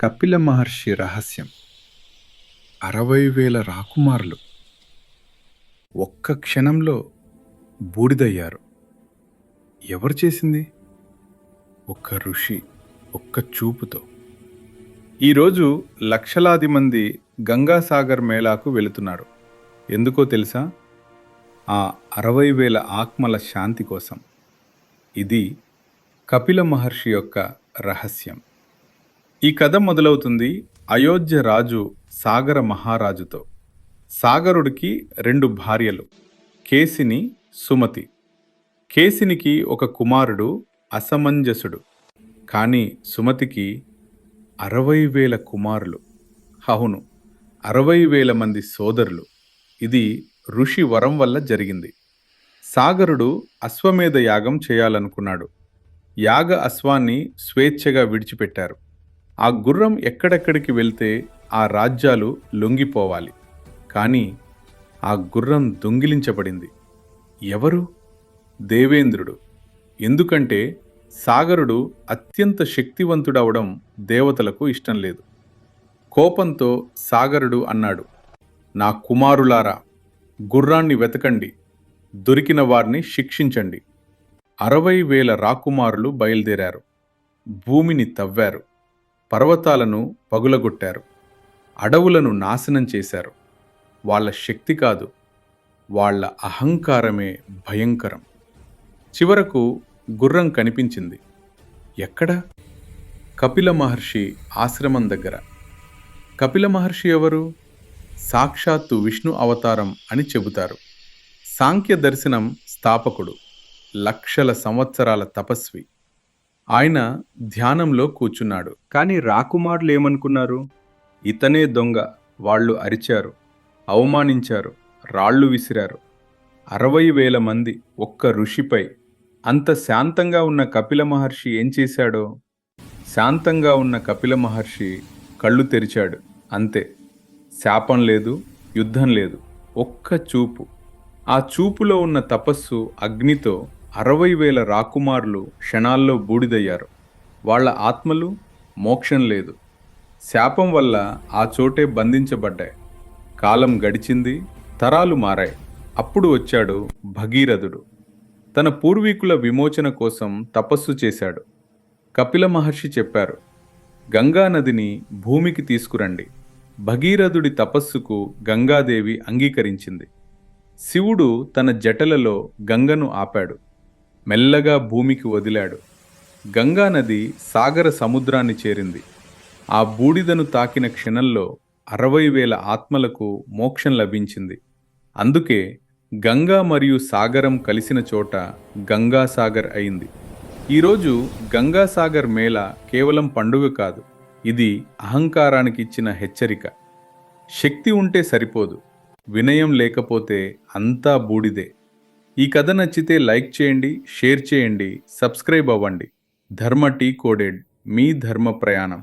కపిల మహర్షి రహస్యం. అరవై వేల రాకుమారులు. ఒక్క క్షణంలో బూడిదయ్యారు. ఎవరు చేసింది? ఒక్క ఋషి ఒక్క చూపుతో. ఈరోజు లక్షలాది మంది గంగాసాగర్ మేళాకు వెళుతున్నారు. ఎందుకో తెలుసా? ఆ అరవై వేల ఆత్మల శాంతి కోసం. ఇది కపిల మహర్షి యొక్క రహస్యం. ఈ కథ మొదలవుతుంది అయోధ్య రాజు సాగర మహారాజుతో. సాగరుడికి రెండు భార్యలు కేసిని సుమతి. కేసినికి ఒక కుమారుడు అసమంజసుడు. కానీ సుమతికి అరవై వేల కుమారులు. అవును అరవై వేల మంది సోదరులు. ఇది ఋషి వరం వల్ల జరిగింది. సాగరుడు అశ్వమేధ యాగం చేయాలనుకున్నాడు. యాగ అశ్వాన్ని స్వేచ్ఛగా విడిచిపెట్టారు. ఆ గుర్రం ఎక్కడెక్కడికి వెళ్తే ఆ రాజ్యాలు లొంగిపోవాలి. కానీ ఆ గుర్రం దొంగిలించబడింది. ఎవరు? దేవేంద్రుడు. ఎందుకంటే సాగరుడు అత్యంత శక్తివంతుడవడం దేవతలకు ఇష్టం లేదు. కోపంతో సాగరుడు అన్నాడు నా కుమారులారా గుర్రాన్ని వెతకండి. దొరికిన వారిని శిక్షించండి. అరవై వేల రాకుమారులు బయలుదేరారు. భూమిని తవ్వారు. పర్వతాలను పగులగొట్టారు. అడవులను నాశనం చేశారు. వాళ్ళ శక్తి కాదు వాళ్ళ అహంకారమే భయంకరం. చివరకు గుర్రం కనిపించింది. ఎక్కడ? కపిల మహర్షి ఆశ్రమం దగ్గర. కపిల మహర్షి ఎవరు? సాక్షాత్తు విష్ణు అవతారం అని చెబుతారు. సాంఖ్య దర్శనం స్థాపకుడు లక్షల సంవత్సరాల తపస్వి. ఆయన ధ్యానంలో కూర్చున్నాడు. కానీ రాకుమారులు ఏమనుకున్నారు? ఇతనే దొంగ వాళ్ళు అరిచారు అవమానించారు రాళ్ళు విసిరారు. అరవై వేల మంది ఒక్క ఋషిపై. అంత శాంతంగా ఉన్న కపిల మహర్షి ఏం చేశాడో? శాంతంగా ఉన్న కపిల మహర్షి కళ్ళు తెరిచాడు. అంతే. శాపం లేదు యుద్ధం లేదు. ఒక్క చూపు. ఆ చూపులో ఉన్న తపస్సు అగ్నితో అరవై వేల రాకుమారులు క్షణాల్లో బూడిదయ్యారు. వాళ్ళ ఆత్మలు మోక్షం లేదు. శాపం వల్ల ఆ చోటే బంధించబడ్డాయి. కాలం గడిచింది తరాలు మారాయి. అప్పుడు వచ్చాడు భగీరథుడు. తన పూర్వీకుల విమోచన కోసం తపస్సు చేశాడు. కపిల మహర్షి చెప్పారు గంగా నదిని భూమికి తీసుకురండి. భగీరథుడి తపస్సుకు గంగాదేవి అంగీకరించింది. శివుడు తన జటలలో గంగను ఆపాడు. మెల్లగా భూమికి వదిలాడు. గంగా నది సాగర సముద్రాన్ని చేరింది. ఆ బూడిదను తాకిన క్షణంలో అరవై వేల ఆత్మలకు మోక్షం లభించింది. అందుకే గంగా మరియు సాగరం కలిసిన చోట గంగాసాగర్ అయింది. ఈరోజు గంగాసాగర్ మేళ కేవలం పండుగ కాదు ఇది అహంకారానికి ఇచ్చిన హెచ్చరిక. శక్తి ఉంటే సరిపోదు వినయం లేకపోతే అంతా బూడిదే. ఈ కథ నచ్చితే లైక్ చేయండి షేర్ చేయండి సబ్స్క్రైబ్ అవ్వండి. ధర్మ టీ కోడెడ్ మీ ధర్మ ప్రయాణం.